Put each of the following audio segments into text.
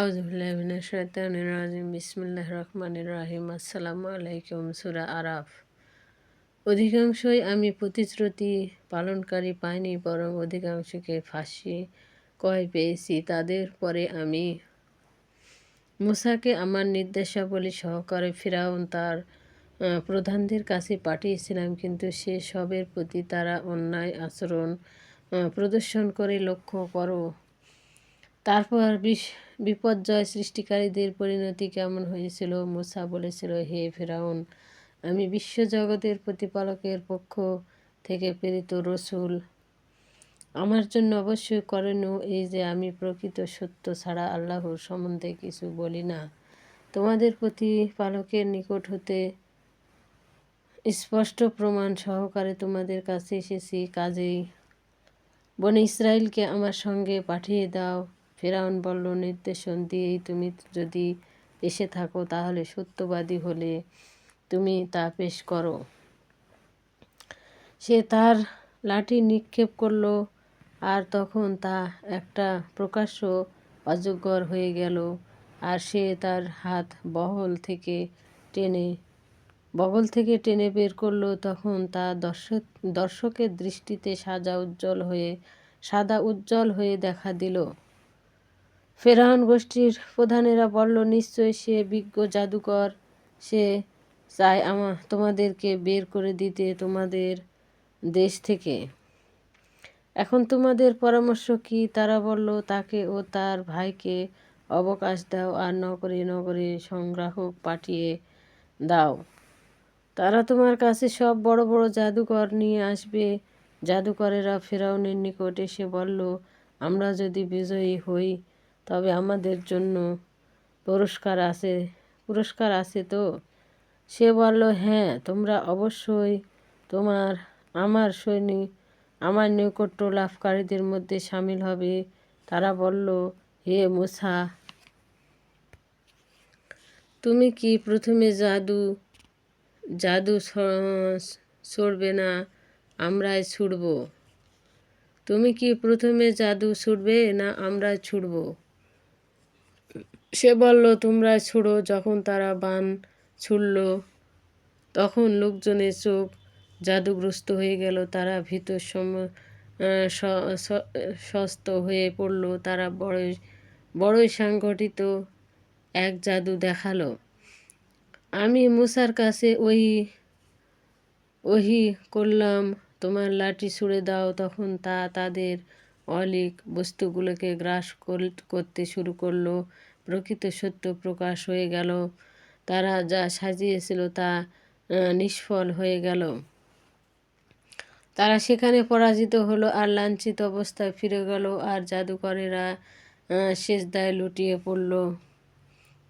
আউজুবিল্লাহিমিনাশাইতানির বিসমিল্লাহ রহমান রাহিম। আসসালামু আলাইকুম সুরা আরাফ। অধিকাংশই আমি প্রতিশ্রুতি পালনকারী পাইনি, বরং অধিকাংশকে ফাঁসি কয় পেয়েছি। তাদের পরে আমি মুসাকে আমার নির্দেশাবলী সহকারে ফিরাউন তার প্রধানদের কাছে পাঠিয়েছিলাম, কিন্তু সে সবের প্রতি তারা অন্যায় আচরণ প্রদর্শন করে লক্ষ্য করো তারপর বিশ, বিপর্যয় সৃষ্টিকারীদের পরিণতি কেমন হয়েছিল? মুসা বলেছিল, হে ফেরাউন, আমি বিশ্বজগতের প্রতিপালকের পক্ষ থেকে প্রেরিত রসুল। আমার জন্য অবশ্যই করণীয় এই যে, আমি প্রকৃত সত্য ছাড়া আল্লাহর সম্বন্ধে কিছু বলি না। তোমাদের প্রতিপালকের নিকট হতে স্পষ্ট প্রমাণ সহকারে তোমাদের কাছে এসেছি। কাজেই বনে ইসরায়েলকে আমার সঙ্গে পাঠিয়ে দাও। ফেরাউন বলল, নির্দেশন দিয়েই তুমি যদি এসে থাকো, তাহলে সত্যবাদী হলে তুমি তা পেশ করো। সে তার লাঠি নিক্ষেপ করল, আর তখন তা একটা প্রকাশ্য অযোগ্যর হয়ে গেল, আর সে তার হাত বহল থেকে টেনে বগল থেকে টেনে বের করল। তখন তা দর্শক, দর্শকের দৃষ্টিতে সাজা উজ্জ্বল হয়ে, সাদা উজ্জ্বল হয়ে দেখা দিল। ফেরাউন গোষ্ঠীর প্রধানেরা বলল নিশ্চয় সে বিজ্ঞ জাদুকর। সে চায় আমা, তোমাদেরকে বের করে দিতে তোমাদের দেশ থেকে। এখন তোমাদের পরামর্শ কি? তারা বলল, তাকে ও তার ভাইকে অবকাশ দাও আর নগরে নগরে সংগ্রাহক পাঠিয়ে দাও। তারা তোমার কাছে সব বড় বড় জাদুকর নিয়ে আসবে। জাদুকরেরা ফেরাউনের নিকট এসে বলল, আমরা যদি বিজয়ী হই তবে আমাদের জন্য পুরস্কার আছে। পুরস্কার আছে তো? সে বলল হ্যাঁ তোমরা অবশ্যই তোমার, আমার সৈনিক আমার নৈকট্য লাভকারীদের মধ্যে সামিল হবে। তারা বলল, হে মুসা, তুমি কি প্রথমে জাদু জাদু ছড়বে না? আমরাই ছুটব তুমি কি প্রথমে জাদু ছুটবে না? আমরাই ছুটব সে বলল, তোমরা ছুড়ো। যখন তারা বান ছুড়ল, তখন লোকজনের চোখ জাদুগ্রস্ত হয়ে গেল। তারা ভীত সস্ত হয়ে পড়ল। তারা বড়ই বড়ই সংগঠিত এক জাদু দেখাল। আমি মুসার কাছে ওই ওহি করলাম, তোমার লাঠি ছুঁড়ে দাও। তখন তা তাদের অলিক বস্তুগুলোকে গ্রাস করতে শুরু করল। প্রকৃত সত্য প্রকাশ হয়ে গেল। তারা যা সাজিয়েছিল তা নিষ্ফল হয়ে গেল। তারা সেখানে পরাজিত হলো আর লাঞ্ছিত অবস্থায় ফিরে গেল আর জাদুকরেরা শেষ দায় লুটিয়ে পড়ল।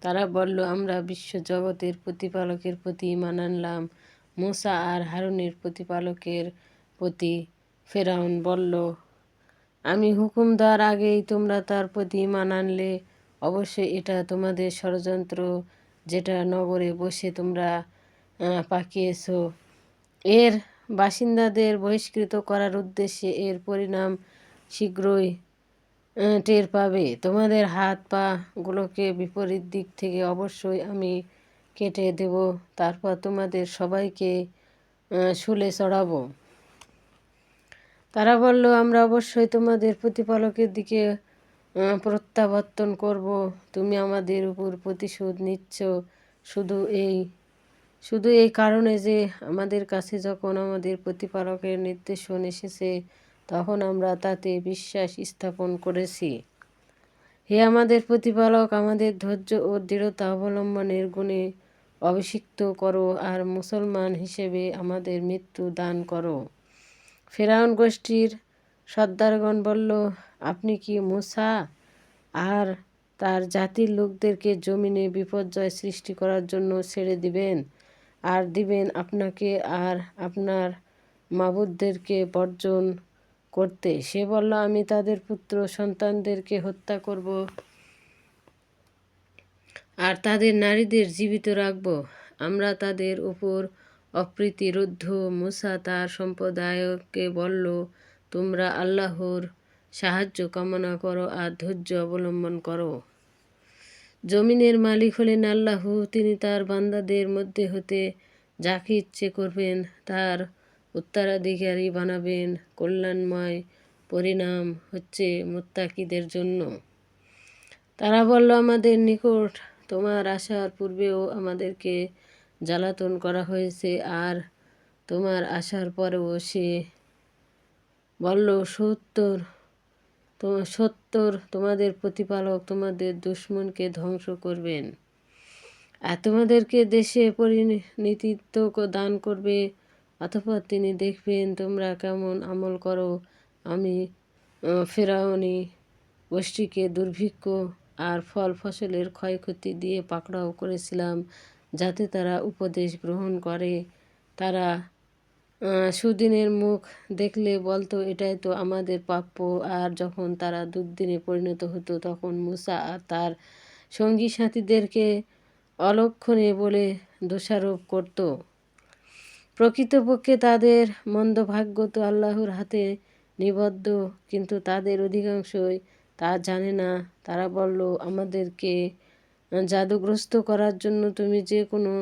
তারা বলল, আমরা বিশ্ব জগতের প্রতিপালকের প্রতি ইমান আনলাম। মোসা আর হারুনের প্রতিপালকের প্রতি। ফেরাউন বলল, আমি হুকুম দেওয়ার আগেই তোমরা তার প্রতি ইমান আনলে। অবশ্যই এটা তোমাদের ষড়যন্ত্র যেটা নগরে বসে তোমরা পাকিয়েছ। এর বাসিন্দাদের বহিষ্কৃত করার উদ্দেশ্যে এর পরিণাম শীঘ্রই টের পাবে। তোমাদের হাত পাগুলোকে বিপরীত দিক থেকে অবশ্যই আমি কেটে দেব, তারপর তোমাদের সবাইকে শুলে চড়াবো। তারা বলল, আমরা অবশ্যই তোমাদের প্রতিপালকের দিকে প্রত্যাবর্তন করব। তুমি আমাদের উপর প্রতিশোধ নিচ্ছ। শুধু এই শুধু এই কারণে যে আমাদের কাছে যখন আমাদের প্রতিপালকের নির্দেশন এসেছে, তখন আমরা তাতে বিশ্বাস স্থাপন করেছি। হে আমাদের প্রতিপালক, আমাদের ধৈর্য ও দৃঢ়তা অবলম্বনের গুণে অভিষিক্ত করো আর মুসলমান হিসেবে আমাদের মৃত্যু দান করো। ফেরাউন গোষ্ঠীর সর্দারগণ বলল আপনি কি মুসা? আর তার জাতির লোকদেরকে জমিনে বিপর্যয় সৃষ্টি করার জন্য ছেড়ে দিবেন? আর দিবেন আপনাকে আর আপনার মাবুদদেরকে বর্জন করতে। সে বলল, আমি তাদের পুত্র সন্তানদেরকে হত্যা করব আর তাদের নারীদের জীবিত রাখব। আমরা তাদের উপর অপ্রীতিরুদ্ধ মুসা তার সম্প্রদায়কে বলল, তোমরা আল্লাহর সাহায্য কামনা করো আর ধৈর্য অবলম্বন করো। জমিনের মালিক হলেন আল্লাহ, তিনি তার বান্দাদের মধ্যে হতে যাকে ইচ্ছে করবেন, তার উত্তরাধিকারী বানাবেন। কল্যাণময় পরিণাম হচ্ছে মোত্তাকিদের জন্য। তারা বলল, আমাদের নিকট তোমার আসার পূর্বেও আমাদেরকে জ্বালাতন করা হয়েছে, আর তোমার আসার পরেও সে বলল, সত্তর তোমার সত্তর তোমাদের প্রতিপালক তোমাদের দুশ্মনকে ধ্বংস করবেন। আর তোমাদেরকে দেশে পরিণতিত্ব দান করবে। অথবা তিনি দেখবেন তোমরা কেমন আমল করো। আমি ফেরাউনি গোষ্ঠীকে দুর্ভিক্ষ আর ফল ফসলের ক্ষয়ক্ষতি দিয়ে পাকড়াও করেছিলাম যাতে তারা উপদেশ গ্রহণ করে। তারা সুদিনের মুখ দেখলে বলতো, এটাই তো আমাদের প্রাপ্য। আর যখন তারা দুর্দিনে পরিণত হতো, তখন মুসা আর তার সঙ্গী সাথীদেরকে অলক্ষণে বলে দোষারোপ করত। প্রকৃতপক্ষে তাদের মন্দভাগ্য তো আল্লাহর হাতে নিবদ্ধ, কিন্তু তাদের অধিকাংশই তা জানে না। তারা বলল, আমাদেরকে জাদুগ্রস্ত করার জন্য তুমি যে কোনো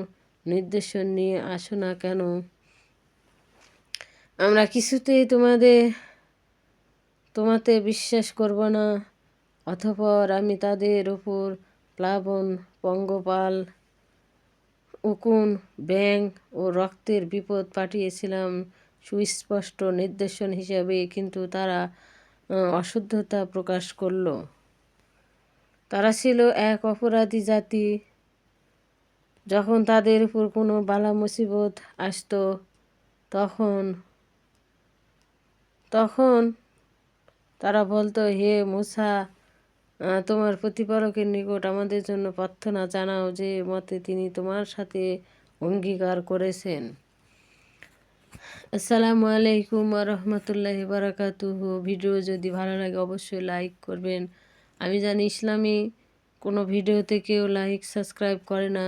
নির্দেশন নিয়ে আসো না কেন? আমরা কিছুতেই তোমাদের, তোমাতে বিশ্বাস করব না অথপর আমি তাদের ওপর প্লাবন, পঙ্গপাল, উকুন ব্যাং ও রক্তের বিপদ পাঠিয়েছিলাম সুস্পষ্ট নির্দেশন হিসাবে, কিন্তু তারা অশুদ্ধতা প্রকাশ করল। তারা ছিল এক অপরাধী জাতি। যখন তাদের উপর কোনো বালা মুসিবত আসতো, তখন তখন তারা বলতো, হে মুসা তোমার প্রতিপালকের নিকট আমাদের জন্য প্রার্থনা জানাও যে মতে তিনি তোমার সাথে অঙ্গীকার করেছেন। আসসালামু আলাইকুম রহমতুল্লাহ বারাকাতুহু। ভিডিও যদি ভালো লাগে অবশ্যই লাইক করবেন। আমি জানি ইসলামী কোনো ভিডিওতে কেউ লাইক, সাবস্ক্রাইব করে না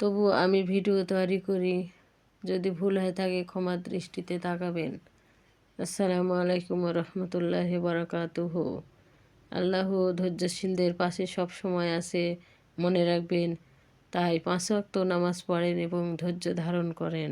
তবু আমি ভিডিও তৈরি করি। যদি ভুল হয়ে থাকে ক্ষমা দৃষ্টিতে তাকাবেন। আসসালামু আলাইকুম রহমতুল্লাহ বারাকাতুহ আল্লাহ ধৈর্যশীলদের পাশে সব সময় আছে, মনে রাখবেন, তাই পাঁচ অক্ত নামাজ পড়েন এবং ধৈর্য ধারণ করেন।